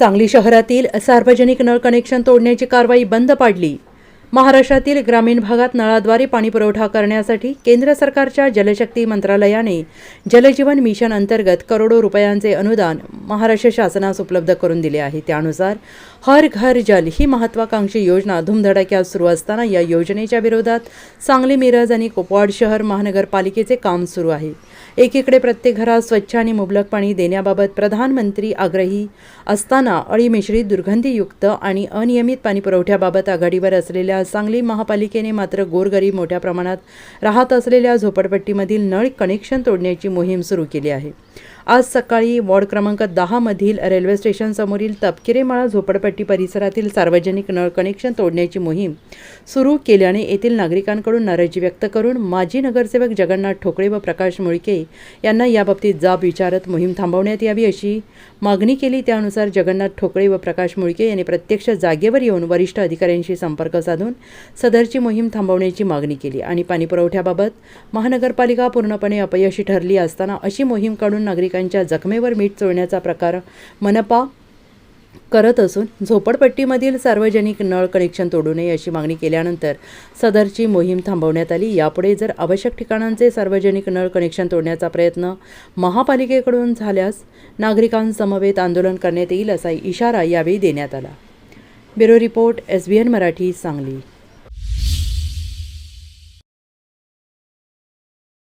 सांगली शहरातील सार्वजनिक नळ कनेक्शन तोडण्याची कारवाई बंद पाडली. महाराष्ट्रातील ग्रामीण भागात नळाद्वारे पाणी पुरवठा करण्यासाठी केंद्र सरकारच्या जलशक्ती मंत्रालयाने जलजीवन मिशन अंतर्गत करोडो रुपयांचे अनुदान महाराष्ट्र शासनास उपलब्ध करून दिले आहे. त्यानुसार हर घर जल ही महत्वाकांक्षी योजना धुमधडाक्यात सुरू असताना या योजनेच्या विरोधात सांगली मिरज आणि कुपवाड शहर महानगरपालिकेचे काम सुरू आहे. एकीकडे प्रत्येक घरात स्वच्छ आणि मुबलक पाणी देण्याबाबत प्रधानमंत्री आग्रही असताना अळी मिश्रित दुर्गंधीयुक्त आणि अनियमित पाणी पुरवठ्याबाबत आघाडीवर असलेल्या सांगली महापालिकेने मात्र गोरगरीब मोठ्या प्रमाणात राहत असलेल्या झोपडपट्टीमधील नळ कनेक्शन तोडण्याची मोहीम सुरू केली आहे. आज सकाळी वॉर्ड क्रमांक दहामधील रेल्वे स्टेशनसमोरील तपकिरेमाळा झोपडपट्टी परिसरातील सार्वजनिक नळ कनेक्शन तोडण्याची मोहीम सुरू केल्याने येथील नागरिकांकडून नाराजी व्यक्त करून माजी नगरसेवक जगन्नाथ ठोकळे व प्रकाश मुळके यांना याबाबतीत जाब विचारत मोहीम थांबवण्यात यावी अशी मागणी केली. त्यानुसार जगन्नाथ ठोकळे व प्रकाश मुळके यांनी प्रत्यक्ष जागेवर येऊन वरिष्ठ अधिकाऱ्यांशी संपर्क साधून सदरची मोहीम थांबवण्याची मागणी केली आणि पाणीपुरवठ्याबाबत महानगरपालिका पूर्णपणे अपयशी ठरली असताना अशी मोहीम काढून नागरिकांच्या जखमेवर मीठ चोळण्याचा प्रकार मनपा करत असून झोपडपट्टीमधील सार्वजनिक नळ कनेक्शन तोडू नये अशी मागणी केल्यानंतर सदरची मोहीम थांबवण्यात आली. यापुढे जर आवश्यक ठिकाणांचे सार्वजनिक नळ कनेक्शन तोडण्याचा प्रयत्न महापालिकेकडून झाल्यास नागरिकांसमवेत आंदोलन करण्यात येईल असा इशारा यावेळी देण्यात आला. Bureau report S B N Marathi Sangli.